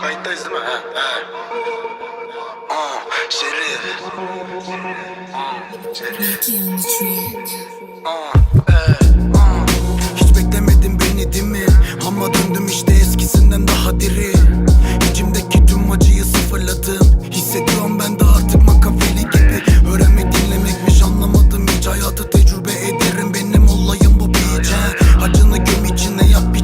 Kayıttayız değil mi? He. He. Aa, Şerif. Aa, Şerif. Aa, ee, aa. Hiç beklemedin beni değil mi? Ama döndüm işte eskisinden daha diri İçimdeki tüm acıyı sıfırladım Hissediyorum ben de artık makafeli gibi Öğrenmek dinlemekmiş anlamadım hiç Hayatı tecrübe ederim benim olayım bu bice Acını göm içine yap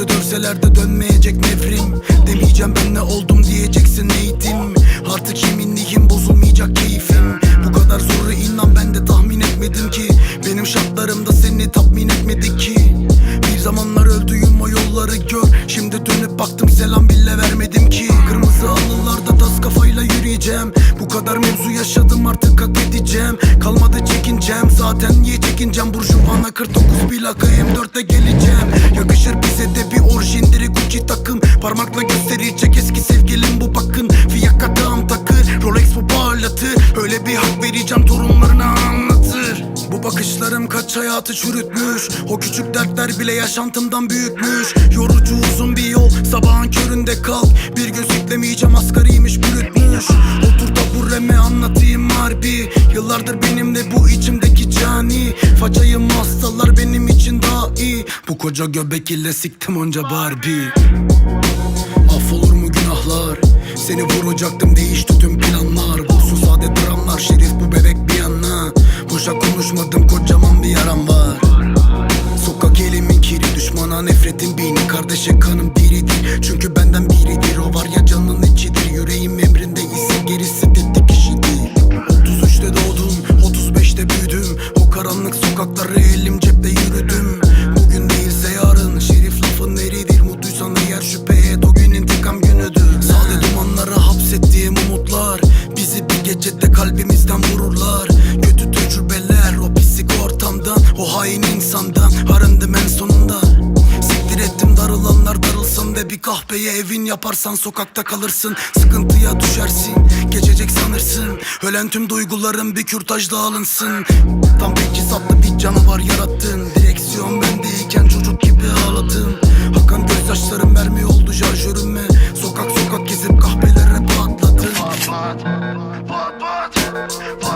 Saatlerce dövseler de dönmeyecek nevrim Demeyeceğim ben ne oldum diyeceksin eğitim. Artık yeminliyim bozulmayacak keyfim. Bu kadar zoru inan ben de tahmin etmedim ki. Benim şartlarımda seni tatmin etmedi ki. Bir zamanlar öldüğüm o yolları gör. Şimdi dönüp baktım selam bile vermedim ki. Kırmızı halılarda tas kafayla yürüyeceğim. Bu kadar mevzu yaşadım artık hak edeceğim. Kalmadı çekincem zaten niye çekineceğim Burjuvana 49 plaka M4'te geleceğim. Yakışır bize de bir orijindiri Gucci takım. Parmakla gösterecek eski sevgilim bu bakın. Fiyaka dağım takır Rolex bu parlatır. Öyle bir hak vereceğim torunlarına anlatır. Bu bakışlarım kaç hayatı çürütmüş. O küçük dertler bile yaşantımdan büyütmüş. Yorucu uzun bir yol Sabahın köründe kalk. Bir gün siklemeyeceğim asgariymiş bürütmüş. Otur tabureme anlatayım harbi. Yıllardır benimle bu içimdeki cani Facayım hastalar benim için daha iyi. Bu koca göbek ile siktim onca Barbie Affolur mu günahlar? Seni vuracaktım değişti tüm planlar. Bulsun sade dramlar şerif bu bebek bir yana. Boşa konuşmadım kocaman bir yaram var. Sokak elimin kiri düşmana nefretin bini. Kardeşe kanım diridir çünkü benden biridir. O var ya canın içidir. Yüreğim emrinde ise gerisi tetik darılanlar darılsın ve bir kahpeye evin yaparsan sokakta kalırsın. Sıkıntıya düşersin geçecek sanırsın. Ölen tüm duyguların bir kürtajda alınsın. Tam teçhizatlı bir canavar yarattın. Direksiyon bendeyken çocuk gibi ağladım Hakan gözyaşlarım mermi oldu şarjörüme Sokak sokak gezip kahvelere patladım Pat pat. Pat pat. Pat